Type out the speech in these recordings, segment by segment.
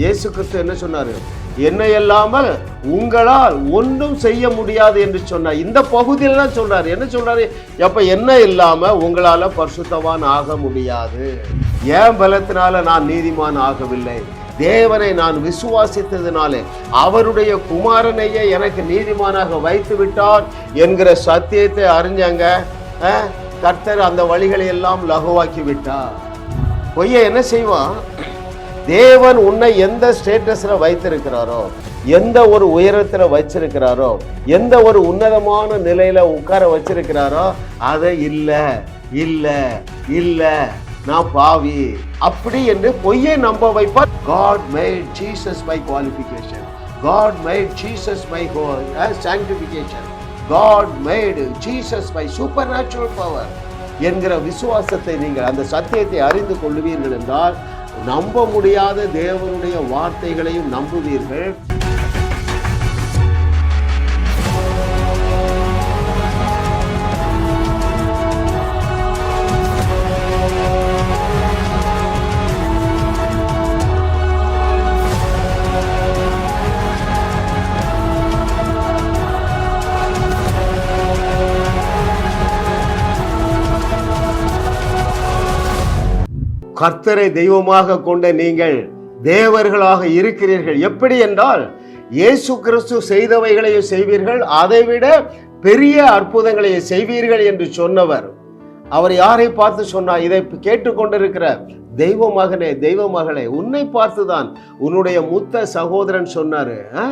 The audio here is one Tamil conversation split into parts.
இயேசு கிறிஸ்து என்ன சொன்னார்? என்னை இல்லாமல் உங்களால் ஒன்றும் செய்ய முடியாது என்று சொன்னார். இந்த பகுதியில் தான் சொல்கிறார் என்ன சொல்கிறாரு எப்போ என்ன இல்லாமல் உங்களால் பரிசுத்தவான் ஆக முடியாது. ஏன் பலத்தினால நான் நீதிமான் ஆகவில்லை? தேவனை நான் விசுவாசித்ததினாலே அவருடைய குமாரனையே எனக்கு நீதிமானாக வைத்து விட்டார் என்கிற சத்தியத்தை அறிஞ்சாங்க கர்த்தர் அந்த வழிகளை எல்லாம் லகுவாக்கி விட்டார் பொய்ய என்ன செய்வான்? தேவன் உன்னை எந்த ஸ்டேட்டஸில் வைத்திருக்கிறாரோ எந்த ஒரு உயரத்தில் வச்சிருக்கிறாரோ எந்த ஒரு உன்னதமான நிலையில் உட்கார வச்சிருக்கிறாரோ அதை இல்லை இல்லை இல்லை நான் பாவி. அப்படி என்று பொய்யை நம்ப வைப்பார். God made Jesus by qualification God made Jesus by sanctification God made Jesus by supernatural power என்கிற விசுவாசத்தை நீங்கள் அந்த சத்தியத்தை அறிந்து கொள்ளுவீர்கள் என்றால் நம்ப முடியாத தேவனுடைய வார்த்தைகளையும் நம்புவீர்கள். கர்த்தரை தெய்வமாக கொண்ட நீங்கள் தேவர்களாக இருக்கிறீர்கள். எப்படி என்றால் இயேசு கிறிஸ்து செய்தவைகளையும் செய்வீர்கள் அதைவிட பெரிய அற்புதங்களையும் செய்வீர்கள் என்று சொன்னவர். அவர் யாரை பார்த்து சொன்னார்? இதை கேட்டுக்கொண்டிருக்கிற தெய்வ மகனே தெய்வ மகளே உன்னை பார்த்து தான் உன்னுடைய முத்த சகோதரன் சொன்னாரு. ஆ?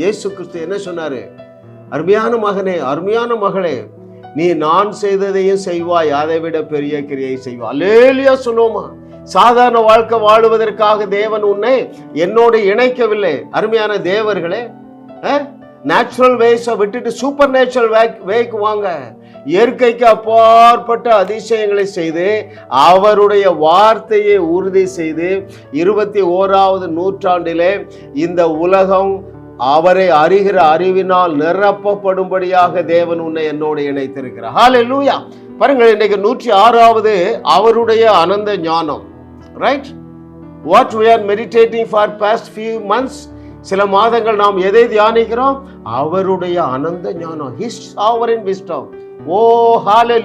இயேசு கிறிஸ்து என்ன சொன்னாரு? அருமையான மகனே அருமையான மகளே நீ நான் செய்ததையும் செய்வாய் அதை விட பெரிய கிரியை செய்வாய். அல்லேலியா சொல்லுவோமா? சாதாரண வாழ்க்கை வாழுவதற்காக தேவன் உன்னை என்னோடு இணைக்கவில்லை. அருமையான தேவர்களே நேச்சுரல் வேஸை விட்டுட்டு சூப்பர் நேச்சுரல் வேக்கு வாங்க. இயற்கைக்கு அப்பாற்பட்ட அதிசயங்களை செய்து அவருடைய வார்த்தையை உறுதி செய்து இருபத்தி ஓராவது நூற்றாண்டிலே இந்த உலகம் அவரை அறிகிற அறிவினால் நிரப்பப்படும்படியாக தேவன் உன்னை என்னோடு இணைத்திருக்கிறார். ஹalleluya பாருங்கள் இன்னைக்கு நூற்றி ஆறாவது அவருடைய அனந்த ஞானம். Right what we are meditating for past few months சில மாதங்கள் நாம் எதை தியானிக்கிறோம்? அவருடைய அனந்த ஞானம் ஹிஸ் sovereign விஸ்டம் ஓ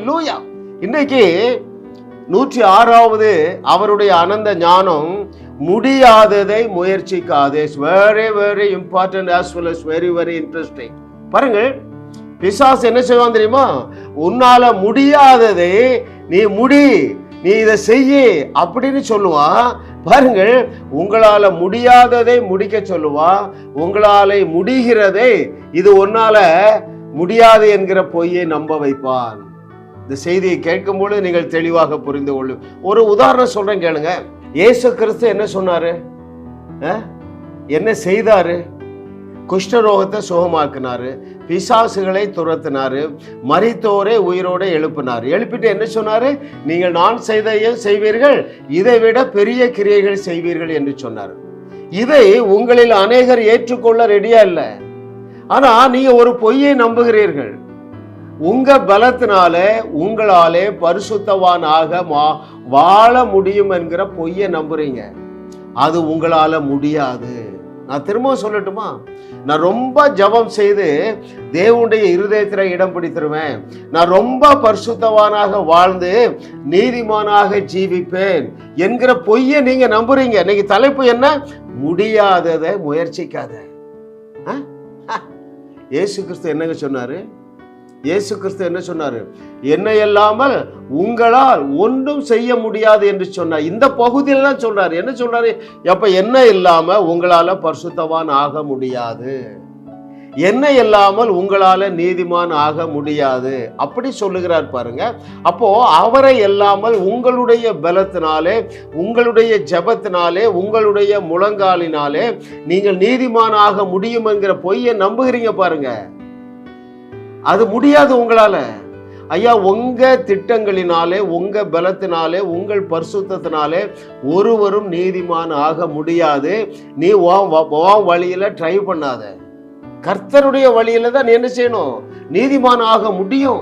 லூயா இன்னைக்கு நூற்றி ஆறாவது அவருடைய அனந்த ஞானம் முடியாததை முயற்சிக்காதே. Very very important as well as very very interesting பாருங்கள் பிசாஸ் என்ன செய்வான் தெரியுமா? உன்னால முடியாததை நீ முடி. நீ இதை செய்ய அப்படின்னு சொல்லுவான். பாருங்கள் உங்களால முடியாததை முடிக்க சொல்லுவான் உங்களால முடிகிறதை இது ஒன்னால முடியாது என்கிற பொய்யை நம்ப வைப்பான். இந்த செய்தியை கேட்கும்போது நீங்கள் தெளிவாக புரிந்து கொள்ளும் ஒரு உதாரணம் சொல்றேன் கேளுங்க. இயேசு கிறிஸ்து என்ன சொன்னாரு? என்ன செய்தாரு? குஷ்டரோகத்தை சுகமாக்குனாரு பிசாசுகளை துரத்தினாரு மரித்தோரை உயிரோட எழுப்பினார். எழுப்பிட்டு என்ன சொன்னாரு? நீங்கள் நான் செய்தையும் செய்வீர்கள் இதை விட பெரிய கிரியைகள் செய்வீர்கள் என்று சொன்னார். இதை உங்களில் அநேகர் ஏற்றுக்கொள்ள ரெடியா இல்லை. ஆனா நீங்க ஒரு பொய்யை நம்புகிறீர்கள். உங்க பலத்தினால உங்களாலே பரிசுத்தவானாக மா- வாழ முடியும் என்கிற பொய்யை நம்புறீங்க. அது உங்களால முடியாது. நான் திரும்பவும் சொல்லட்டுமா? நான் ரொம்ப ஜெபம் செய்து தேவனுடைய இருதயத்தில் இடம் பிடித்திருவேன். நான் ரொம்ப பரிசுத்தவானாக வாழ்ந்து நீதிமானாக ஜீவிப்பேன் என்கிற பொய்யை நீங்க நம்புறீங்க. இன்னைக்கு தலைப்பு என்ன? முடியாததை முயற்சிக்காத. ஆ? ஆ. இயேசு கிறிஸ்து என்னங்க சொன்னாரு? இயேசு கிறிஸ்து என்ன சொன்னார்? என்னை இல்லாமல் உங்களால் ஒன்றும் செய்ய முடியாது என்று சொன்னார். இந்த பகுதியில் தான் சொல்றாரு என்ன சொல்றாரு அப்ப என்ன இல்லாம உங்களால பரிசுத்தவான் ஆக முடியாது. என்ன இல்லாமல் உங்களால நீதிமான் ஆக முடியாது. அப்படி சொல்லுகிறார் பாருங்க. அப்போ அவரை இல்லாமல் உங்களுடைய பலத்தினாலே உங்களுடைய ஜெபத்தினாலே உங்களுடைய முழங்காலினாலே நீங்கள் நீதிமான் ஆக முடியும் என்கிற பொய்யை நம்புகிறீங்க பாருங்க. அது முடியாது உங்களால. ஐயா உங்க திட்டங்களினாலே உங்க பலத்தினாலே உங்கள் பரிசுத்தத்தினாலே ஒருவரும் நீதிமான் ஆக முடியாது. நீ உன் வழியில ட்ரை பண்ணாத. கர்த்தருடைய வழியில தான் நீ என்ன செய்யணும்? நீதிமான் ஆக முடியும்.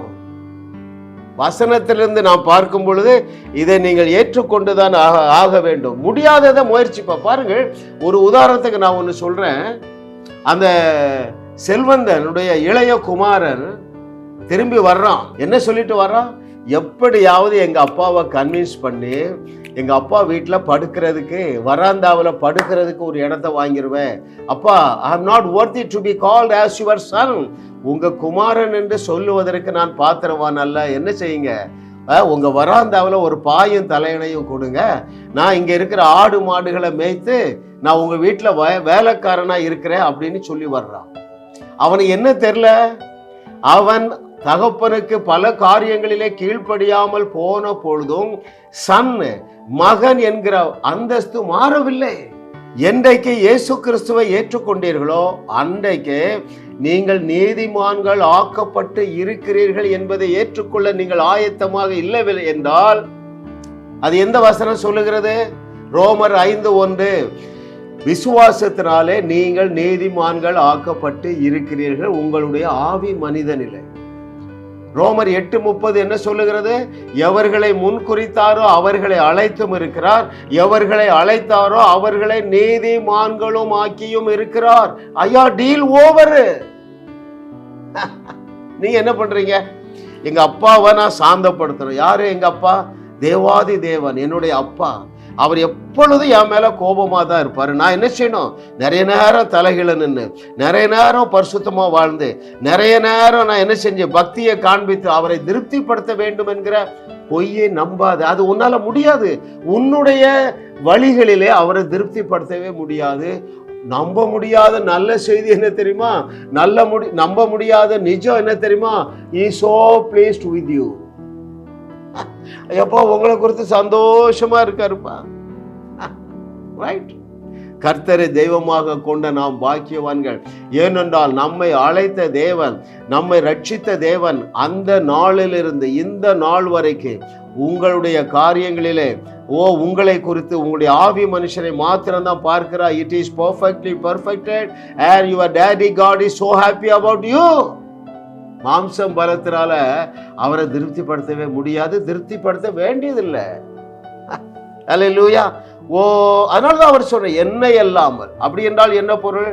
வசனத்திலிருந்து நாம் பார்க்கும் பொழுது இதை நீங்கள் ஏற்றுக்கொண்டுதான் ஆக ஆக வேண்டும். முடியாததை முயற்சிப்பா. பாருங்கள் ஒரு உதாரணத்துக்கு நான் ஒன்று சொல்றேன். அந்த செல்வந்தனுடைய இளைய குமாரன் திரும்பி வர்றான். என்ன சொல்லிட்டு வர்றான்? எப்படியாவது எங்க அப்பாவை கன்வின்ஸ் பண்ணி எங்க அப்பா வீட்டில் படுக்கிறதுக்கு வராந்தாவில் படுக்கிறதுக்கு ஒரு இடத்த வாங்கிடுவேன் அப்பா I am not worthy to be called as your son உங்க குமாரன் என்று சொல்லுவதற்கு நான் பாத்திரவான் அல்ல என்ன செய்யுங்க? உங்கள் உங்க வராந்தாவில் ஒரு பாயும் தலையணையும் கொடுங்க. நான் இங்க இருக்கிற ஆடு மாடுகளை மேய்த்து நான் உங்க வீட்டில் வே வேலைக்காரனா இருக்கிறேன் அப்படின்னு சொல்லி வர்றான். அவனுக்கு என்ன தெரில அவன் தகப்பனுக்கு பல காரியங்களிலே கீழ்ப்படியாமல் போன பொழுதும் சன் மகன் என்கிற அந்தஸ்து மாறவில்லை. என்றைக்கு இயேசு கிறிஸ்துவை ஏற்றுக்கொண்டீர்களோ அன்றைக்கு நீங்கள் நீதிமான்கள் ஆக்கப்பட்டு இருக்கிறீர்கள் என்பதை ஏற்றுக்கொள்ள நீங்கள் ஆயத்தமாக இல்லவில்லை என்றால் அது எந்த வசனம் சொல்லுகிறது? ரோமர் ஐந்து ஒன்று விசுவாசத்தினாலே நீங்கள் நீதிமான்கள் ஆக்கப்பட்டு இருக்கிறீர்கள். உங்களுடைய ஆவி மனித நிலை ரோமர் எட்டு முப்பது என்ன சொல்லுகிறது? எவர்களை முன்குறித்தாரோ அவர்களை அழைத்தும் இருக்கிறார். எவர்களை அழைத்தாரோ அவர்களை நீதிமான்களும் ஆக்கியும் இருக்கிறார். ஐயா டீல் ஓவர் நீங்க என்ன பண்றீங்க? எங்க அப்பாவை நான் சாந்தப்படுத்துறேன். யாரு எங்க அப்பா? தேவாதி தேவன் என்னுடைய அப்பா. அவர் எப்பொழுதும் என் மேலே கோபமாக தான் இருப்பார்? நான் என்ன செய்யணும்? நிறைய நேரம் தலைகளை நின்று நிறைய நேரம் பரிசுத்தமாக வாழ்ந்து நிறைய நேரம் நான் என்ன செஞ்சேன் பக்தியை காண்பித்து அவரை திருப்திப்படுத்த வேண்டும் என்கிற பொய்யை நம்பாது அது உன்னால் முடியாது. உன்னுடைய வழிகளிலே அவரை திருப்திப்படுத்தவே முடியாது. நம்ப முடியாத நல்ல செய்தி என்ன தெரியுமா? நல்ல முடி நம்ப முடியாத நிஜம் என்ன தெரியுமா? He so pleased with you எப்போ உங்களை குறித்து சந்தோஷமா இருக்காருப்பா. ரைட் கர்த்தரை தெய்வமாக கொண்ட நாம் பாக்கியவான்கள். ஏனென்றால் நம்மை அழைத்த தேவன் நம்மை ரட்சித்த தேவன் அந்த நாளிலிருந்து இந்த நாள் வரைக்கும் உங்களுடைய காரியங்களிலே ஓ உங்களை குறித்து உங்களுடைய ஆவி மனுஷனை மாத்திரம்தான் பார்க்கிறார். It is perfectly perfected and your daddy God is so happy about you மாம்சம் பலத்தினால அவரை திருப்திப்படுத்தவே முடியாது திருப்திப்படுத்த வேண்டியதில்லை. அல்ல லூயா ஓ அதனால தான் அவர் சொல்ற என்னை அல்லாமல். அப்படி என்றால் என்ன பொருள்?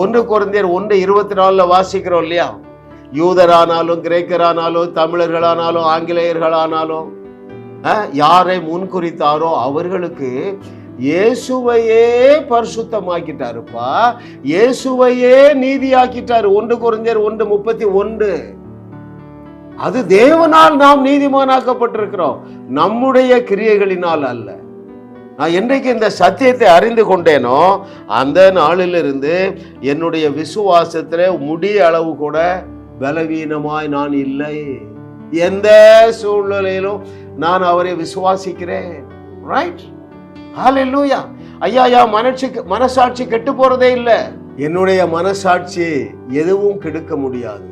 ஒன்று குழந்தையர் ஒன்று இருபத்தி நாலுல வாசிக்கிறோம் இல்லையா? யூதரானாலும் கிரேக்கரானாலும் தமிழர்களானாலும் ஆங்கிலேயர்களானாலும் யாரை முன்குறித்தாரோ அவர்களுக்கு இயேசுவையே பரிசுத்தமாக்கிட்டாருப்பா. இயேசுவையே நீதியாக்கிட்டாரு. ஒன்று குறைஞ்சர் ஒன்று முப்பத்தி ஒன்று. அது தேவனால் நாம் நீதிமானாக்கப்பட்டிருக்கிறோம். நம்முடைய கிரியைகளினால் அல்ல. நான் என்றைக்கு இந்த சத்தியத்தை அறிந்து கொண்டேனோ அந்த நாளிலிருந்து என்னுடைய விசுவாசத்தில் முடிய அளவு கூட பலவீனமாய் நான் இல்லை. எந்த சூழ்நிலையிலும் நான் அவரை விசுவாசிக்கிறேன். ரைட் ஹாலெல்லூயா ஐயா ஐயா மனசாட்சி மனசாட்சி கெட்டு போறதே இல்லை. என்னுடைய மனசாட்சி எதுவும் கெடுக்க முடியாது.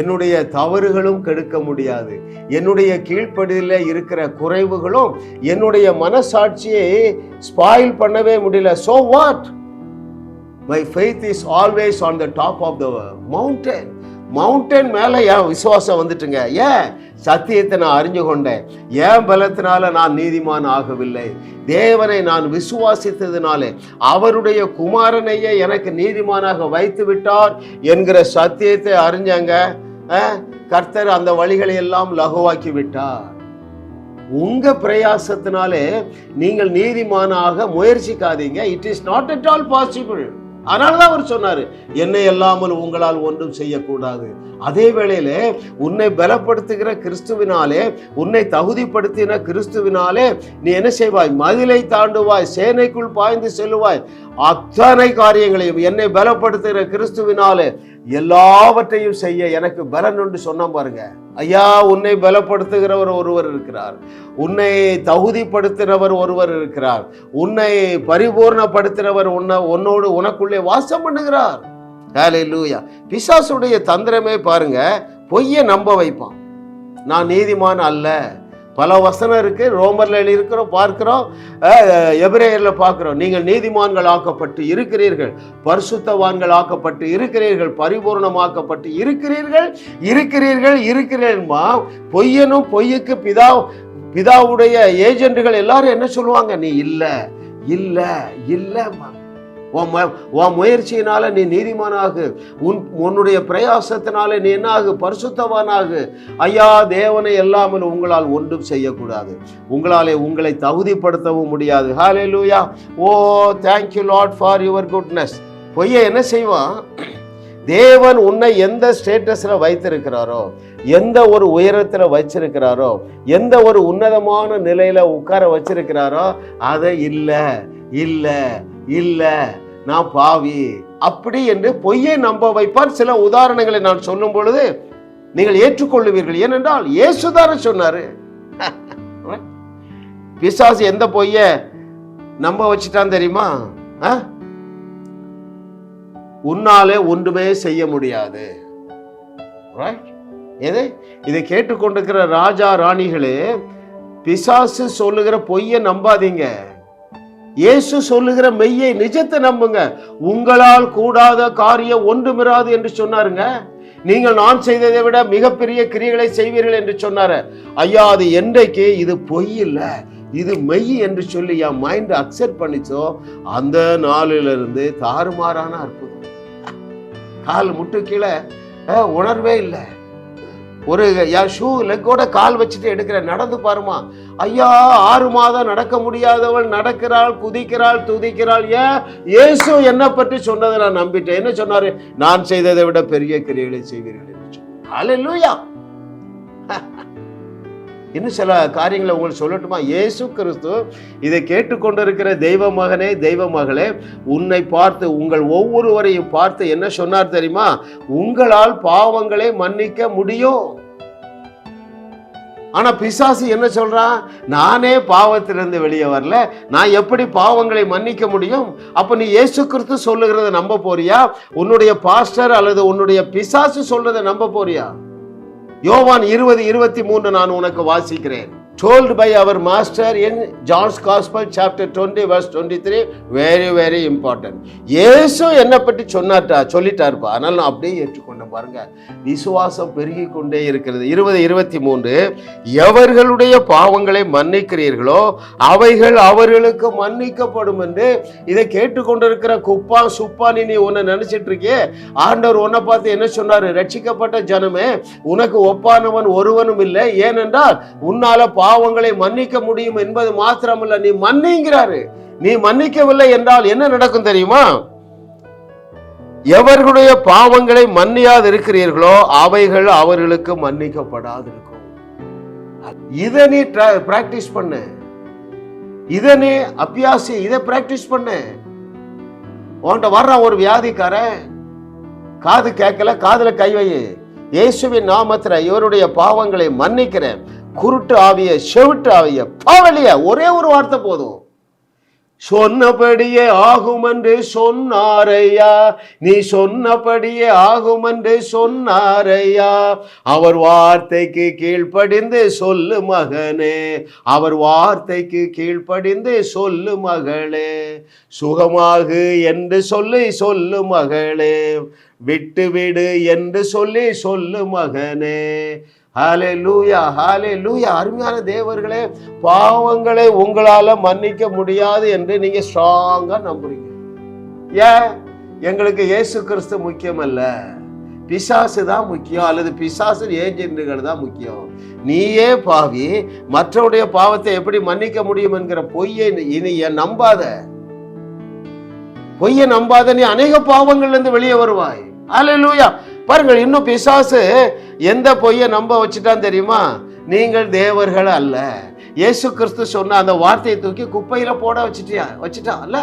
என்னுடைய தவறுகளும் கெடுக்க முடியாது. என்னுடைய கீழ்ப்படியில் இருக்கிற குறைவுகளும் என்னுடைய மனசாட்சியை ஸ்பாயில் பண்ணவே முடியல. So what my faith is always on the top of the mountain mountain மேலே என் விசுவாசம் வந்துட்டுங்க. ஏன்? சத்தியத்தை நான் அறிஞ்சு கொண்டேன். ஏன் பலத்தினால நான் நீதிமான் ஆகவில்லை. தேவனை நான் விசுவாசித்ததினாலே அவருடைய குமாரனையே எனக்கு நீதிமானாக வைத்து விட்டார் என்கிற சத்தியத்தை அறிஞ்சங்க. கர்த்தர் அந்த வழிகளை எல்லாம் லகுவாக்கி விட்டார் உங்க பிரயாசத்தினாலே நீங்கள் நீதிமானாக முயற்சிக்காதீங்க. It is not at all possible அதனாலதான் அவர் சொன்னாரு என்னை அல்லாமல் உங்களால் ஒன்றும் செய்யக்கூடாது. அதே வேளையில உன்னை பலப்படுத்துகிற கிறிஸ்துவினாலே உன்னை தகுதிப்படுத்தின கிறிஸ்துவினாலே நீ என்ன செய்வாய்? மதிலை தாண்டுவாய் சேனைக்குள் பாய்ந்து செல்லுவாய். அத்தனை காரியங்களையும் என்னை பலப்படுத்துகிற கிறிஸ்துவினாலே எல்லாவற்றையும் செய்ய எனக்கு பலன் என்று சொன்ன பாருங்க. ஐயா உன்னை பலப்படுத்துகிறவர் ஒருவர் இருக்கிறார். உன்னை தகுதிப்படுத்தினவர் ஒருவர் இருக்கிறார். உன்னை பரிபூர்ணப்படுத்தினவர் உன்னை உன்னோடு உனக்குள்ளே வாசம் பண்ணுகிறார். ஹalleluya பிசாசுடைய தந்திரமே பாருங்க பொய்யை நம்ப வைப்பான். நான் நீதிமான் அல்ல. பல வசனம் இருக்கு ரோமர்ல இருக்கிறோம் பார்க்கிறோம் எபிரேயர்ல பார்க்கிறோம். நீங்கள் நீதிமான்கள் ஆக்கப்பட்டு இருக்கிறீர்கள் பரிசுத்தவான்கள் ஆக்கப்பட்டு இருக்கிறீர்கள் பரிபூர்ணமாக்கப்பட்டு இருக்கிறீர்கள் இருக்கிறீர்கள் இருக்கிறீர்கள்மா பொய்யனும் பொய்யுக்கு பிதா பிதாவுடைய ஏஜென்ட்டுகள் எல்லாரும் என்ன சொல்லுவாங்க? நீ இல்லை இல்லை இல்லைம்மா. உன் உன் முயற்சியினால நீ நீதிமானாகு. உன் உன்னுடைய பிரயாசத்தினால நீ என்னாகு? பரிசுத்தவானாகு. ஐயா தேவனை எல்லாமல் உங்களால் ஒன்றும் செய்யக்கூடாது. உங்களாலே உங்களை தகுதிப்படுத்தவும் முடியாது. Hallelujah oh thank you lot for your goodness பொய்ய என்ன செய்வான்? தேவன் உன்னை எந்த ஸ்டேட்டஸில் வைத்திருக்கிறாரோ எந்த ஒரு உயரத்தில் வச்சிருக்கிறாரோ எந்த ஒரு உன்னதமான நிலையில் உட்கார வச்சிருக்கிறாரோ அதை இல்லை இல்லை இல்லை. நான் பாவி. அப்படி என்று பொய்யை நம்ப வைப்பார். சில உதாரணங்களை நான் சொல்லும் பொழுது நீங்கள் ஏற்றுக்கொள்ளுவீர்கள். ஏனென்றால் இயேசுதான சொன்னாரு. பிசாசு எந்த பொய்ய நம்ப வச்சுட்டான் தெரியுமா? ஆ? உன்னாலே ஒன்றுமே செய்ய முடியாது. எது? இதை கேட்டுக்கொண்டிருக்கிற ராஜா ராணிகளே பிசாசு சொல்லுகிற பொய்யை நம்பாதீங்க. இயேசு சொல்லுகிற மெய்யை நிஜத்தை நம்புங்க. உங்களால் கூடாத காரியம் ஒன்றுமிராது என்று சொன்னாருங்க. நீங்கள் நான் செய்ததை விட மிகப்பெரிய கிரியைகளை செய்வீர்கள் என்று சொன்னாரு. ஐயா அது என்றைக்கு இது பொய் இல்லை. இது மெய் என்று சொல்லி என் மைண்ட் அக்செப்ட் பண்ணிச்சோ அந்த நாளிலிருந்து தாறுமாறான அற்புதம். கால் முட்டு கீழே உணர்வே இல்லை. ஒரு என் கூட கால் வச்சுட்டு எடுக்கிற நடந்து பாருமா. ஐயா ஆறு மாதம் நடக்க முடியாதவள் நடக்கிறாள் குதிக்கிறாள் துதிக்கிறாள். ஏன் இயேசு என்ன பற்றி சொன்னதை நான் நம்பிட்டேன். என்ன சொன்னாரு? நான் செய்ததை விட பெரிய கிரியைகளை செய்வீர்கள் என்று சொன்னார். இன்னும் சில காரியங்களை உங்களுக்கு சொல்லட்டுமா? இயேசு கிறிஸ்து இதை கேட்டுக்கொண்டிருக்கிற தெய்வ மகனே தெய்வ மகளே உன்னை பார்த்து உங்கள் ஒவ்வொருவரையும் பார்த்து என்ன சொன்னார் தெரியுமா? உங்களால் பாவங்களை மன்னிக்க முடியும். ஆனா பிசாசு என்ன சொல்றான்? நானே பாவத்திலிருந்து வெளியே வரல. நான் எப்படி பாவங்களை மன்னிக்க முடியும்? அப்ப நீ இயேசு கிறிஸ்து சொல்லுகிறத நம்ப போறியா? உன்னுடைய பாஸ்டர் அல்லது உன்னுடைய பிசாசு சொல்றதை நம்ப போறியா? யோவான் இருபது இருபத்தி மூன்று நான் உனக்கு வாசிக்கிறேன். Told by our master in John's Gospel chapter 20 verse 23 very very important. இயேசு என்னை பற்றி சொன்னாட்டா சொல்லிட்டாருப்பா. அதனால நான் அப்படியே ஏற்றுக்கொண்டேன் பாருங்க. விசுவாசம் பெருகி கொண்டே இருக்கிறது. இருபது இருபத்தி மூன்று எவர்களுடைய பாவங்களை மன்னிக்கிறீர்களோ அவைகள் அவர்களுக்கு மன்னிக்கப்படும் என்று இதை கேட்டுக்கொண்டிருக்கிற குப்பா சுப்பானி நீ உன்னை நினைச்சிட்டு இருக்கியே. ஆண்டவர் உன்னை பார்த்து என்ன சொன்னாரு? ரட்சிக்கப்பட்ட ஜனமே உனக்கு ஒப்பானவன் ஒருவனும் இல்லை. ஏனென்றால் உன்னால பாவங்களை மன்னிக்க முடியும் என்பது மாத்திரமல்ல. நீ மன்னிங்கிறாரு. நீ மன்னிக்கவில்லை என்றால் என்ன நடக்கும் தெரியுமா? எவர்களுடைய பாவங்களை மன்னியாது இருக்கிறீர்களோ அவைகள் அவர்களுக்கு மன்னிக்கப்படாது இருக்கும் இதை நீ பிராக்டிஸ் பண்ணு. இதை நீ அபியாசி இதை பிராக்டிஸ் பண்ணு. உன்கிட்ட வர்றான் ஒரு வியாதிக்காரன். காது கேட்கல காதுல கை வை. இயேசுவின் நாமத்துல இவருடைய பாவங்களை மன்னிக்கிறேன். குருட்டு ஆவிய செவிட்டு ஆவிய பாவலிய ஒரே ஒரு வார்த்தை போதும். சொன்னபடியே ஆகும் என்று சொன்னாரையா? நீ சொன்னபடியே ஆகும் என்று சொன்னாரையா? அவர் வார்த்தைக்கு கீழ்ப்படிந்து சொல்லு மகனே. அவர் வார்த்தைக்கு கீழ்ப்படிந்து சொல்லு மகளே. சுகமாகு என்று சொல்லி சொல்லு மகளே. விட்டு விடு என்று சொல்லி சொல்லு மகனே. ஹாலே லூயா ஹாலே லூயா அருமையான தேவர்களே பாவங்களை உங்களால மன்னிக்க முடியாது என்று நீங்க ஸ்ட்ராங்கா நம்புறீங்க. ஏன்? எங்களுக்கு இயேசு கிறிஸ்து முக்கியம் அல்ல பிசாசு தான் முக்கியம் அல்லது பிசாசு ஏஜென்ட்டுகள் தான் முக்கியம். நீயே பாவி மற்றவருடைய பாவத்தை எப்படி மன்னிக்க முடியும் என்கிற பொய்யை இனி நம்பாத? பொய்யை நம்பாத நீ அநேக பாவங்கள்ல இருந்து வெளியே வருவாய். அல்லேலூயா பாருங்கள் இன்னும் பிசாசு எந்த பொய்யை நம்ப வச்சுட்டான் தெரியுமா? நீங்கள் தேவர்கள் அல்ல. இயேசு கிறிஸ்து சொன்ன அந்த வார்த்தையை தூக்கி குப்பையில போட வச்சுட்டியா வச்சுட்டான் அல்ல?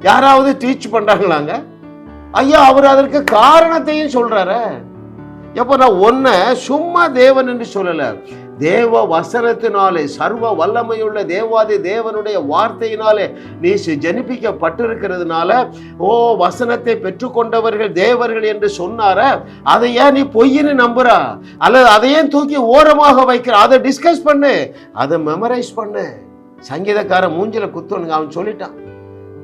யாராவது டீச் பண்றாங்களாங்க? ஐயா அவர் அதற்கு காரணத்தையும் சொல்றாரு. எப்போ நான் ஒன்ன சும்மா தேவன் என்று சொல்லல. தேவ வசனத்தினாலே சர்வ வல்லமையுள்ள தேவாதி தேவனுடைய வார்த்தையினாலே நீ ஜனிப்பிக்கப்பட்டிருக்கிறதுனால ஓ வசனத்தை பெற்றுக்கொண்டவர்கள் தேவர்கள் என்று சொன்னார? அதை ஏன் நீ பொய்ன்னு நம்புறா? அல்லது அதையே தூக்கி ஓரமாக வைக்கிற? அதை டிஸ்கஸ் பண்ணு. அதை மெமரைஸ் பண்ணு. சங்கீதக்காரன் மூஞ்சில குத்துனுங்க அவன் சொல்லிட்டான்.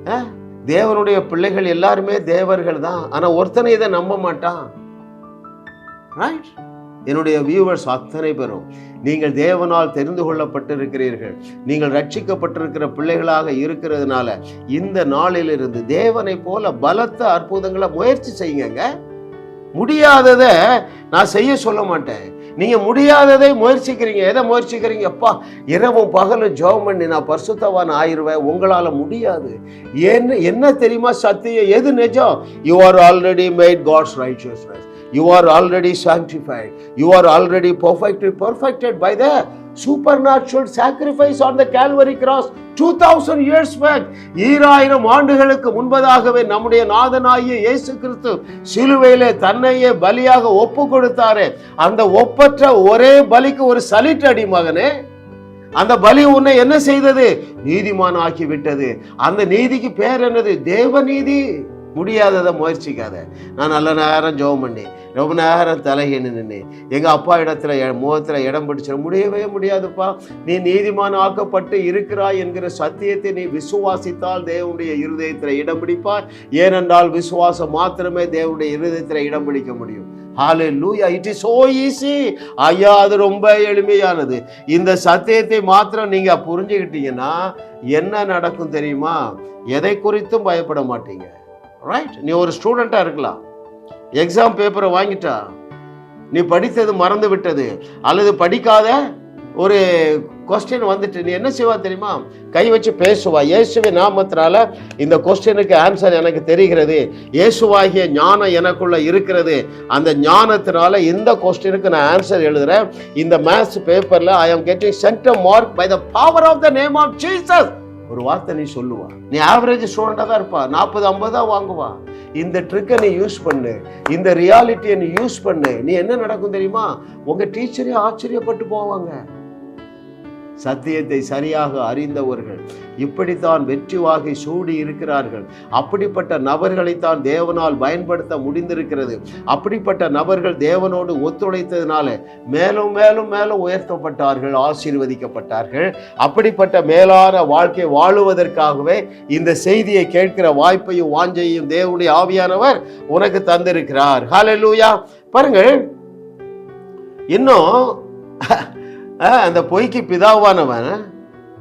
ஆ? தேவனுடைய பிள்ளைகள் எல்லாருமே தேவர்கள் தான். ஆனால் ஒருத்தனை இதை நம்ப மாட்டான். ரைட் என்னுடைய வியூவர்ஸ் அத்தனை பேரும் நீங்கள் தேவனால் தெரிந்து கொள்ளப்பட்டிருக்கிறீர்கள். நீங்கள் ரட்சிக்கப்பட்டிருக்கிற பிள்ளைகளாக இருக்கிறதுனால இந்த நாளிலிருந்து தேவனை போல பலத்த அற்புதங்களை முயற்சி செய்யுங்க. முடியாததை நான் செய்ய சொல்ல மாட்டேன். நீங்கள் முடியாததை முயற்சிக்கிறீங்க. எதை முயற்சிக்கிறீங்க? அப்பா இரவும் பகலும் ஜோம் பண்ணி நான் பரிசுத்தவான் ஆயிருவேன். உங்களால் முடியாது. என்ன என்ன தெரியுமா சத்தியம்? எது நிஜம்? You are already made God's righteousness you are already sanctified. You are already perfect perfected by the supernatural sacrifice on the Calvary cross two thousand years back ஈராயிரம் ஆண்டுகளுக்கு முன்பதாகவே நம்முடைய நாதனாகிய இயேசு கிறிஸ்து சிலுவையிலே தன்னையே பலியாக ஒப்பு கொடுத்தாரே அந்த ஒப்பற்ற ஒரே பலிக்கு ஒரு சலிட் அடி மகனே. அந்த பலி உன்னை என்ன செய்தது? நீதிமான் ஆக்கிவிட்டது அந்த நீதிக்கு பேர் என்னது? தேவ நீதி. முடியாததை முயற்சிக்காத. நான் நல்ல நேரம் ஜோம் பண்ணி ரொம்ப நேரம் தலைகின்னு நின்று எங்கள் அப்பா இடத்துல முகத்தில் இடம் பிடிச்சிட முடியவே முடியாதுப்பா. நீ நீதிமான் ஆக்கப்பட்டு இருக்கிறாய் என்கிற சத்தியத்தை நீ விசுவாசித்தால் தேவனுடைய இருதயத்தில் இடம் பிடிப்பாய் ஏனென்றால் விசுவாசம் மாத்திரமே தேவனுடைய இருதயத்தில் இடம் பிடிக்க முடியும். லூயா இட் இஸ் so ஈஸி ஐயா அது ரொம்ப எளிமையானது. இந்த சத்தியத்தை மாத்திரம் நீங்கள் புரிஞ்சுக்கிட்டீங்கன்னா என்ன நடக்கும் தெரியுமா? எதை குறித்தும் பயப்பட மாட்டீங்க. ரைட் நீ ஒரு ஸ்டூடெண்ட்டாக இருக்கலாம். எக்ஸாம் பேப்பரை வாங்கிட்டா நீ படித்தது மறந்து விட்டது அல்லது படிக்காத ஒரு கொஸ்டின் வந்துட்டு நீ என்ன செய்வா தெரியுமா? கை வச்சு பேசுவா. இயேசுவை நாமத்தினால இந்த கொஸ்டினுக்கு ஆன்சர் எனக்கு தெரிகிறது. இயேசுவாகிய ஞானம் எனக்குள்ள இருக்கிறது. அந்த ஞானத்தினால இந்த கொஸ்டினுக்கு நான் ஆன்சர் எழுதுறேன். இந்த மேத்ஸ் பேப்பர்ல I am getting centre mark by the power of the name of Jesus ஒரு வார்த்தை நீ சொல்லுவா. நீ ஆவரேஜ் ஸ்டூடெண்டாக தான் இருப்பா. நாற்பது ஐம்பது தான் வாங்குவா. இந்த ட்ரிக்கை நீ யூஸ் பண்ணு. இந்த ரியாலிட்டியை நீ யூஸ் பண்ணு. நீ என்ன நடக்கும் தெரியுமா? உங்கள் டீச்சரே ஆச்சரியப்பட்டு போவாங்க. சத்தியத்தை சரியாக அறிந்தவர்கள். இப்படித்தான் வெற்றி வாகை சூடி இருக்கிறார்கள். அப்படிப்பட்ட நபர்களைத்தான் தேவனால் பயன்படுத்த முடிந்திருக்கிறது. அப்படிப்பட்ட நபர்கள் தேவனோடு ஒத்துழைத்ததினால மேலும் மேலும் மேலும் உயர்த்தப்பட்டார்கள் ஆசீர்வதிக்கப்பட்டார்கள். அப்படிப்பட்ட மேலான வாழ்க்கை வாழுவதற்காகவே இந்த செய்தியை கேட்கிற வாய்ப்பையும் வாஞ்சையும் தேவனுடைய ஆவியானவர் உனக்கு தந்திருக்கிறார். ஹalleluya பாருங்கள் இன்னும் அந்த பொய்க்கு பிதாவானவன்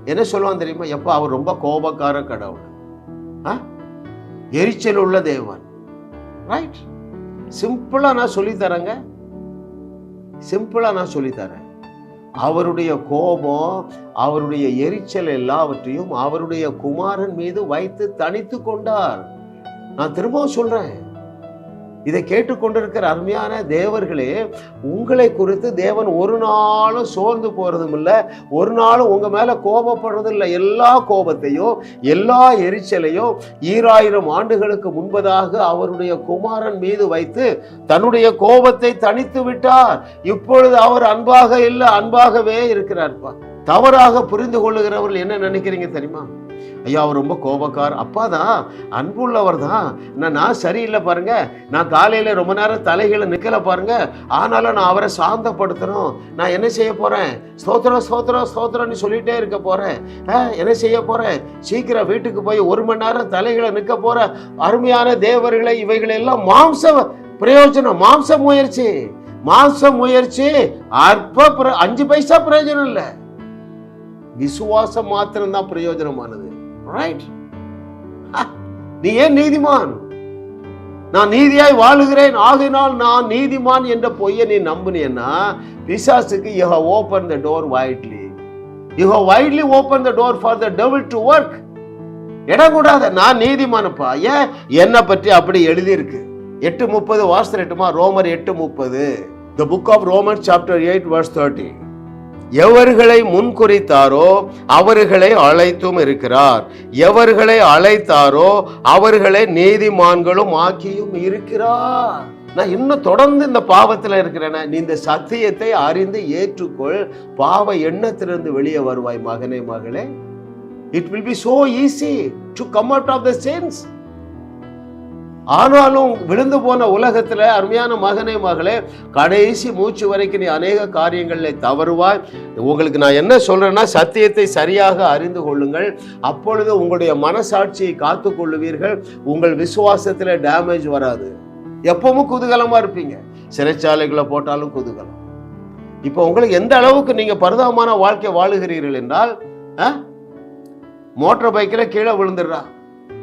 என்ன சொல்லுவான் தெரியுமா? எப்போ அவர் ரொம்ப கோபக்கார கடவுள். ஆ? எரிச்சல் உள்ள தேவன். ரைட் சிம்பிளா நான் சொல்லித்தரேங்க. சிம்பிளா நான் சொல்லித்தரேன். அவருடைய கோபம் அவருடைய எரிச்சல் எல்லாவற்றையும் அவருடைய குமாரன் மீது வைத்து தனித்து கொண்டார். நான் திரும்பவும் சொல்றேன். இதை கேட்டுக்கொண்டிருக்கிற அருமையான தேவர்களே உங்களை குறித்து தேவன் ஒரு நாளும் சோர்ந்து போகிறதும் இல்லை. ஒரு நாளும் உங்கள் மேலே கோபப்படுறதும் இல்லை. எல்லா கோபத்தையும் எல்லா எரிச்சலையும் ஈராயிரம் ஆண்டுகளுக்கு முன்பதாக அவருடைய குமாரன் மீது வைத்து தன்னுடைய கோபத்தை தனித்து விட்டார். இப்பொழுது அவர் அன்பாக இல்லை அன்பாகவே இருக்கிறார்ப்பா தவறாக புரிந்து கொள்ளுகிறவர்கள் என்ன நினைக்கிறீங்க தெரியுமா? ஐயா அவர் ரொம்ப கோபக்கார். அப்பா தான் அன்புள்ளவர் தான். நான் நான் சரியில்லை பாருங்க. நான் காலையில் ரொம்ப நேரம் தலைகளை நிற்கலை பாருங்க. ஆனாலும் நான் அவரை சாந்தப்படுத்தணும். நான் என்ன செய்ய போகிறேன் ஸ்தோத்திரம் ஸ்தோத்திரம் ஸ்தோத்திரம்னு சொல்லிகிட்டே இருக்க போகிறேன் ஆ, என்ன செய்ய போகிறேன் சீக்கிரம் வீட்டுக்கு போய் ஒரு மணி நேரம் தலைகளை நிற்க போகிற அருமையான தேவர்களை இவைகளை எல்லாம் மாம்ச பிரயோஜனம் மாம்ச முயற்சி. மாம்ச முயற்சி அற்ப அஞ்சு பைசா பிரயோஜனம் இல்லை. விசுவாசம் மாத்திரம்தான் பிரயோஜனமானது. ரைட் நீ ஏன் நீதிமான்? நான் நீதியாய் வாழுகிறேன் ஆகினால் நான் நீதிமான் என்ற பொய்யை நீ நம்புனீன்னா பிசாசுக்கு you have open the door widely you have widely open the door for the devil to work இடம் கூடாத நான் நீதிமானப்பா. ஏன்? என்னை பற்றி அப்படி எழுதியிருக்கு. எட்டு முப்பது வாசல் எட்டுமா? ரோமர் எட்டு முப்பது. The book of Roman chapter eight verse thirty எவர்களை முன்குறித்தாரோ அவர்களை அழைத்தும் இருக்கிறார். எவர்களை அழைத்தாரோ அவர்களை நீதிமான்களும் ஆக்கியும் இருக்கிறார். நான் இன்னும் தொடர்ந்து இந்த பாவத்தில் இருக்கிறேன. நீ இந்த சத்தியத்தை அறிந்து ஏற்றுக்கொள். பாவ எண்ணத்திலிருந்து வெளியே வருவாய் மகனே மகளே. It will be so easy to come out of the sense ஆனாலும் விழுந்து போன உலகத்துல அருமையான மகனே மகளே கடைசி மூச்சு வரைக்கும் நீ அநேக காரியங்களில் தவறுவாய். உங்களுக்கு நான் என்ன சொல்றேன்னா சத்தியத்தை சரியாக அறிந்து கொள்ளுங்கள். அப்பொழுது உங்களுடைய மனசாட்சியை காத்து கொள்ளுவீர்கள். உங்கள் விசுவாசத்துல டேமேஜ் வராது. எப்பவும் குதூகலமா இருப்பீங்க. சிறைச்சாலைகளை போட்டாலும் குதூகலம். இப்போ உங்களுக்கு எந்த அளவுக்கு நீங்க பரிதாபமான வாழ்க்கை வாழுகிறீர்கள் என்றால் மோட்டர் பைக்கில் கீழே விழுந்துடுறா.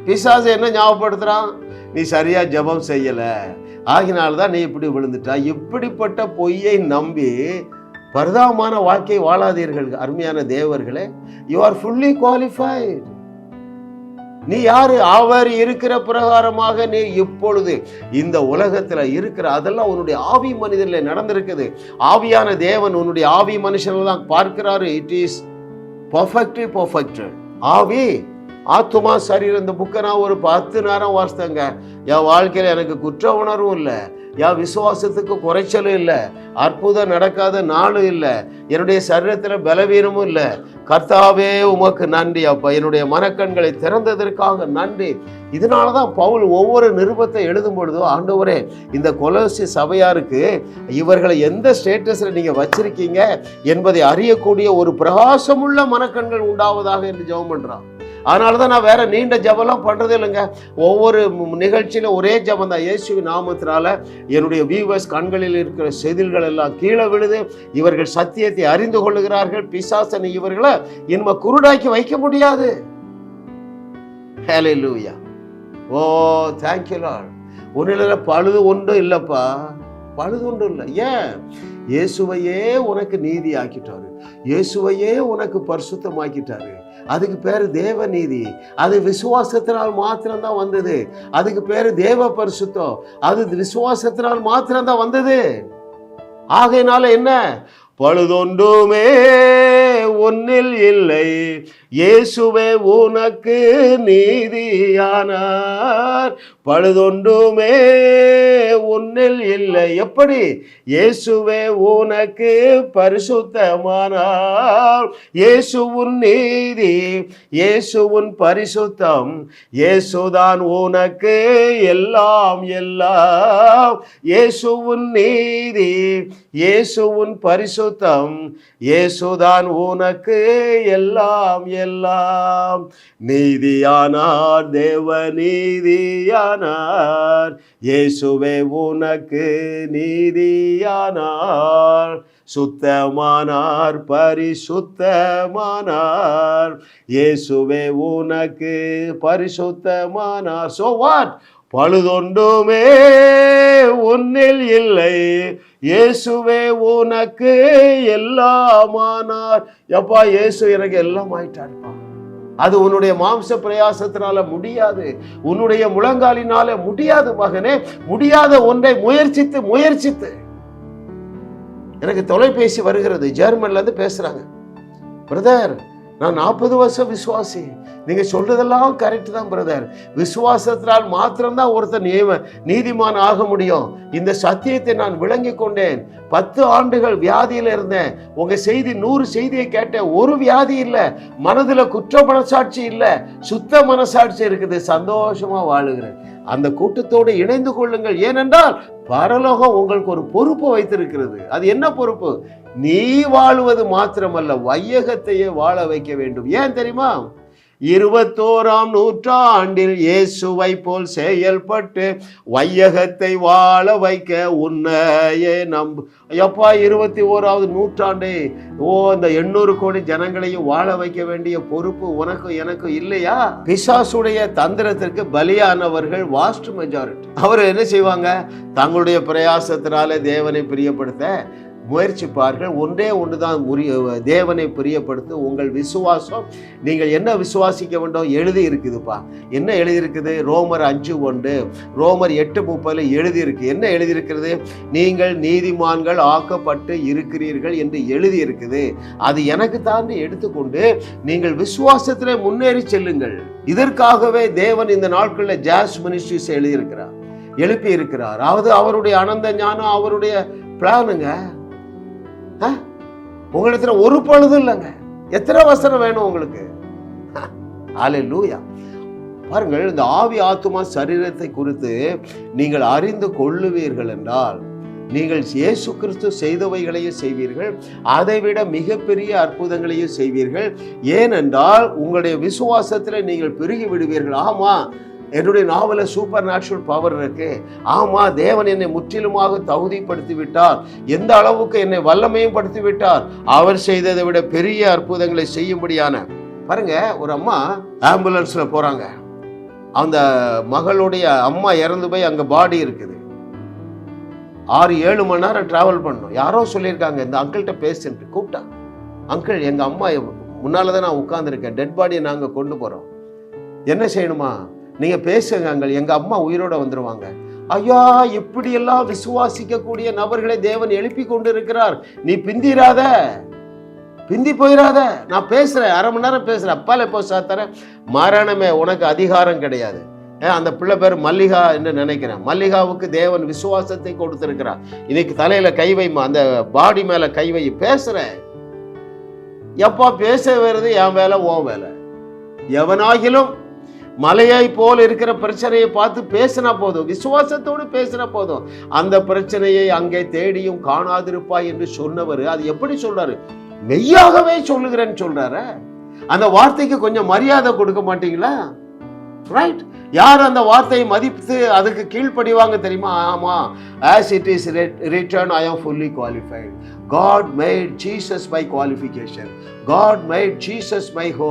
பிசாசு என்ன ஞாபகப்படுத்துறான்? நீ சரியா ஜெபம் செய்யல. ஆகினால்தான் நீ இப்படி விழுந்துட்டா. இப்படிப்பட்ட பொய்யை நம்பி பரிதாபமான வாழ்க்கை வாழாதீர்கள் அருமையான தேவர்களே. யூ ஆர் ஃபுல்லி குவாலிஃபைடு நீ யாரு? அவர் இருக்கிற பிரகாரமாக நீ இப்பொழுது இந்த உலகத்துல இருக்கிற அதெல்லாம் உன்னுடைய ஆவி மனிதனில் நடந்திருக்குது. ஆவியான தேவன் உன்னுடைய ஆவி மனுஷனை தான் பார்க்கிறாரு. இட் இஸ் பர்ஃபெக்ட்லி பர்ஃபெக்ட் ஆவி ஆத்துமா சரீரம் இந்த புக்கை நான் ஒரு பத்து நேரம் வாசித்தேங்க. என் வாழ்க்கையில் எனக்கு குற்ற உணர்வும் இல்லை. என் விசுவாசத்துக்கு குறைச்சலும் இல்லை. அற்புதம் நடக்காத நாளும் இல்லை. என்னுடைய சரீரத்தில் பலவீனமும் இல்லை. கர்த்தாவே உமக்கு நன்றி அப்பா. என்னுடைய மனக்கண்களை திறந்ததற்காக நன்றி. இதனால தான் பவுல் ஒவ்வொரு நிருபத்தை எழுதும் பொழுதோ ஆண்டவரே இந்த கொலசி சபையாருக்கு இவர்களை எந்த ஸ்டேட்டஸில் நீங்கள் வச்சிருக்கீங்க? என்பதை அறியக்கூடிய ஒரு பிரகாசமுள்ள மனக்கண்கள் உண்டாவதாக என்று ஜெபம் பண்ணுறான் அதனால தான் நான் வேற நீண்ட ஜபம்லாம் பண்ணுறதே இல்லைங்க. ஒவ்வொரு நிகழ்ச்சியில ஒரே ஜபம் தான். இயேசுவின் நாமத்தினால என்னுடைய வியூவர்ஸ் கண்களில் இருக்கிற செதில்கள் எல்லாம் கீழே விழுது. இவர்கள் சத்தியத்தை அறிந்து கொள்ளுகிறார்கள். பிசாசனை இவர்களை இனிமே குருடாக்கி வைக்க முடியாது. ஹalleluya ஓ தேங்க்யூ லார்ட் ஒன்றில் பழுது ஒன்றும் இல்லைப்பா. பழுது ஒன்றும் இல்லை. ஏன்? இயேசுவையே உனக்கு நீதி ஆக்கிட்டாரு இயேசுவையே உனக்கு பரிசுத்தமாக்கிட்டாரு. அதுக்கு பேர் தேவ நீதி அது விசுவாசத்தினால் மாத்திரம்தான் வந்தது. அதுக்கு பேர் தேவ பரிசுத்தம். அது விசுவாசத்தினால் மாத்திரம்தான் வந்தது. ஆகையினால என்ன? பழுதொன்றுமே ஒன்னில் இல்லை. இயேசுவே உனக்கு நீதியானார். பழுதொன்றுமே உன்னில் இல்லை. எப்படி? இயேசுவே உனக்கு பரிசுத்தமானால். இயேசுவின் நீதி இயேசுவின் பரிசுத்தம். இயேசுதான் உனக்கு எல்லாம் எல்லாம். இயேசுவின் நீதி இயேசுவின் பரிசுத்தம். இயேசுதான் உனக்கு எல்லாம் எல்லாம். நீதியானார் தேவ நீதியானார் இயேசுவே உனக்கு நீதியானார். சுத்தமானார் பரிசுத்தமானார். இயேசுவே உனக்கு பரிசுத்தமானார். சோ வாட் பழுதொண்டுமே உன்னில் இல்லை. இயேசுவே உனக்கு எல்லாமானார். எப்பா இயேசு எனக்கு எல்லாம் ஆயிட்டாருப்பா அது உன்னுடைய மாம்ச பிரயாசத்தினால முடியாது. உன்னுடைய முழங்காலினால முடியாது மகனே. முடியாத ஒன்றை முயற்சித்து முயற்சித்து. எனக்கு தொலைபேசி வருகிறது. ஜெர்மன்ல இருந்து பேசுறாங்க. பிரதர் நான் நாற்பது வருஷம் விசுவாசி. நீங்கள் சொல்றதெல்லாம் கரெக்ட் தான் பிரதர் விசுவாசத்தினால் மாத்திரம்தான் ஒருத்தர் நியம நீதிமான் ஆக முடியும். இந்த சத்தியத்தை நான் விளங்கி கொண்டேன். பத்து ஆண்டுகள் வியாதியில இருந்தேன். உங்க செய்தி நூறு செய்தியை கேட்டேன் ஒரு வியாதி இல்லை. மனதுல குற்ற மனசாட்சி இல்லை. சுத்த மனசாட்சி இருக்குது. சந்தோஷமா வாழுகிறேன். அந்த கூட்டத்தோடு இணைந்து கொள்ளுங்கள். ஏனென்றால் பரலோகம் உங்களுக்கு ஒரு பொறுப்பு வைத்திருக்கிறது. அது என்ன பொறுப்பு? நீ வாழுவது மாத்திரமல்ல வையகத்தையே வாழ வைக்க வேண்டும். ஏன் தெரியுமா? இருபத்தோராம் நூற்றாண்டில் இயேசுவை போல் செயல்பட்டு வையகத்தை வாழ வைக்க உன்னையே நம்பு எப்பா இருபத்தி ஓராவது நூற்றாண்டே ஓ அந்த எண்ணூறு கோடி ஜனங்களையும் வாழ வைக்க வேண்டிய பொறுப்பு உனக்கும் எனக்கும் இல்லையா? பிசாசுடைய தந்திரத்திற்கு பலியானவர்கள் வாஸ்ட் மெஜாரிட்டி அவர் என்ன செய்வாங்க? தங்களுடைய பிரயாசத்தினால தேவனை பிரியப்படுத்த முயற்சிப்பார்கள் ஒன்றே ஒன்று தான் முறிய தேவனை பிரியப்படுத்து உங்கள் விசுவாசம் நீங்கள் என்ன விசுவாசிக்க வேண்டும்? எழுதி இருக்குதுப்பா. என்ன எழுதியிருக்குது? ரோமர் அஞ்சு ஒன்று. ரோமர் எட்டு முப்பதில் எழுதியிருக்கு. என்ன எழுதியிருக்கிறது? நீங்கள் நீதிமான்கள் ஆக்கப்பட்டு இருக்கிறீர்கள் என்று எழுதியிருக்குது. அது எனக்கு தாண்டி எடுத்துக்கொண்டு நீங்கள் விசுவாசத்தில் முன்னேறி செல்லுங்கள். இதற்காகவே தேவன் இந்த நாட்களில் ஜாஸ் மினிஸ்ட்ரிஸ் எழுதியிருக்கிறார். எழுப்பி இருக்கிறார் அதாவது அவருடைய அனந்த ஞானம் அவருடைய பிளானுங்க. உங்களிடத்துல ஒரு பழுதும் இல்லைங்க. எத்தனை வசனம் வேணும் உங்களுக்கு? ஆலே லூயா பாருங்கள் இந்த ஆவி ஆத்துமா சரீரத்தை குறித்து நீங்கள் அறிந்து கொள்ளுவீர்கள் என்றால் நீங்கள் இயேசு கிறிஸ்து செய்தவைகளையும் செய்வீர்கள் அதைவிட மிகப்பெரிய அற்புதங்களையும் செய்வீர்கள். ஏனென்றால் உங்களுடைய விசுவாசத்தில் நீங்கள் பெருகி விடுவீர்கள். ஆமா என்னுடைய நாவல சூப்பர் நேச்சுரல் பவர் இருக்கு. ஆமா தேவன் என்னை முற்றிலுமாக தகுதிப்படுத்தி விட்டார் எந்த அளவுக்கு என்னை வல்லமையும் படுத்தி விட்டார் அவர் செய்ததை விட பெரிய அற்புதங்களை செய்யும்படியான. பாருங்க ஒரு அம்மா ஆம்புலன்ஸ்ல போறாங்க. அந்த மகளுடைய அம்மா இறந்து போய் அங்க பாடி இருக்குது. ஆறு ஏழு மணி நேரம் டிராவல் பண்ணோம் யாரோ சொல்லியிருக்காங்க இந்த அங்கிள்கிட்ட பேசுன்ட்டு கூப்பிட்டான் அங்கிள் எங்க அம்மா முன்னால தான் நான் உட்காந்துருக்கேன் டெட் பாடியை நாங்கள் கொண்டு போறோம். என்ன செய்யணுமா? நீங்க பேசுங்க அங்கள். எங்க அம்மா உயிரோட வந்துருவாங்க. ஐயா இப்படியெல்லாம் விசுவாசிக்கக்கூடிய நபர்களை தேவன் எழுப்பி கொண்டு இருக்கிறார் நீ பிந்திராத. பிந்தி போயிடாத நான் பேசுறேன். அரை மணி நேரம் பேசுறேன். அப்பால எப்போ சாத்தரேன் மரணமே உனக்கு அதிகாரம் கிடையாது. அந்த பிள்ளை பேர் மல்லிகா என்று நினைக்கிறேன். மல்லிகாவுக்கு தேவன் விசுவாசத்தை கொடுத்திருக்கிறார். இன்னைக்கு தலையில கை வைமா அந்த பாடி மேல கை வை பேசுறேன். எப்பா பேச வருது என் வேலை ஓ வேலை. எவனாகிலும் மலையை போல் இருக்கிற பிரச்சனையை பார்த்து பேசினா போதும். விசுவாசத்தோடு பேசினா போதும். அந்த பிரச்சனையை அங்கே தேடியும் காணாதிருப்பாய் என்று சொன்னவர் அது எப்படி சொல்றாரு? மெய்யாகவே சொல்லுகிறேன்னு சொல்றாரு. அந்த வார்த்தைக்கு கொஞ்சம் மரியாதை கொடுக்க மாட்டீங்களா? ரைட் யார் அந்த வார்த்தையை மதித்து அதுக்கு கீழ்ப்படிவாங்க தெரியுமா ஆமா as it is return I am fully qualified God made Jesus by qualification God made Jesus by ho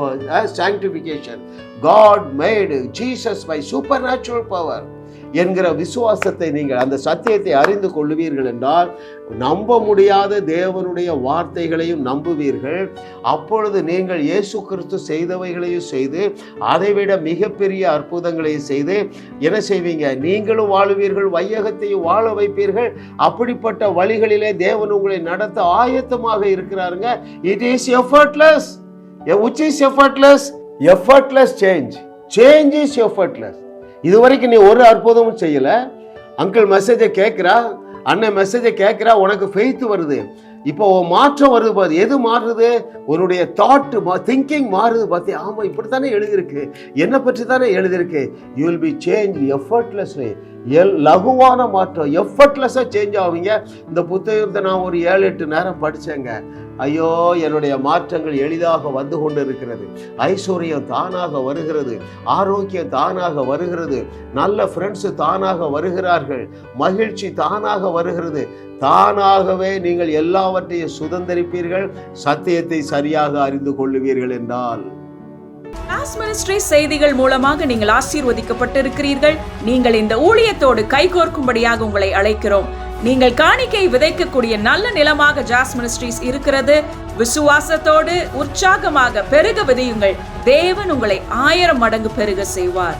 sanctification God made Jesus by supernatural power என்கிற விசுவாசத்தை நீங்கள் அந்த சத்தியத்தை அறிந்து கொள்ளுவீர்கள் என்றால் நம்ப முடியாத தேவனுடைய வார்த்தைகளையும் நம்புவீர்கள். அப்பொழுது நீங்கள் இயேசு கிறிஸ்து செய்தவைகளையும் செய்து அதைவிட மிகப்பெரிய அற்புதங்களையும் செய்து என்ன செய்வீங்க? நீங்களும் வாழுவீர்கள் வையகத்தையும் வாழ வைப்பீர்கள். அப்படிப்பட்ட வழிகளிலே தேவன் உங்களை நடத்த ஆயத்தமாக இருக்கிறாருங்க. It is effortless which is effortless effortless change change is effortless இது வரைக்கும் நீ ஒரு அற்புதமும் செய்யலை. அங்கிள் மெசேஜை கேட்குறா அண்ணன் மெசேஜை கேட்குறா உனக்கு ஃபெய்த் வருது. இப்போ மாற்றம் வருது பாரு. எது மாறுது? உன்னுடைய மா திங்கிங் மாறுது பார்த்தி ஆமாம் இப்படி தானே எழுதியிருக்கு. என்னை பற்றி தானே எழுதியிருக்கு. You will be change effortlessly L லகுவான மாற்றம். எஃபர்ட்லெஸ்ஸாக சேஞ்ச் ஆவீங்க. இந்த புத்தகத்தை நான் ஒரு ஏழு எட்டு நேரம் படித்தேங்க ஐயோ என்னுடைய மாற்றங்கள் எளிதாக வந்து கொண்டு இருக்கிறது ஐஸ்வர்யம் தானாக வருகிறது. ஆரோக்கியம் தானாக வருகிறது. நல்ல ஃப்ரெண்ட்ஸு தானாக வருகிறார்கள். மகிழ்ச்சி தானாக வருகிறது. தானாகவே நீங்கள் எல்லாவற்றையும் சுதந்திரிப்பீர்கள். சத்தியத்தை சரியாக அறிந்து கொள்ளுவீர்கள் என்றால். கிளாஸ் மினிஸ்ட்ரி செய்திகள் மூலமாக நீங்கள் ஆசீர்வதிக்கப்பட்டிருக்கிறீர்கள். நீங்கள் இந்த ஊழியத்தோடு கைகோர்க்கும்படியாக உங்களை அழைக்கிறோம். நீங்கள் காணிக்கை விதைக்கக்கூடிய நல்ல நிலமாக ஜாஸ் மினிஸ்ட்ரீஸ் இருக்கிறது. விசுவாசத்தோடு உற்சாகமாக பெருக விதையுங்கள். தேவன் உங்களை ஆயிரம் மடங்கு பெருக செய்வார்.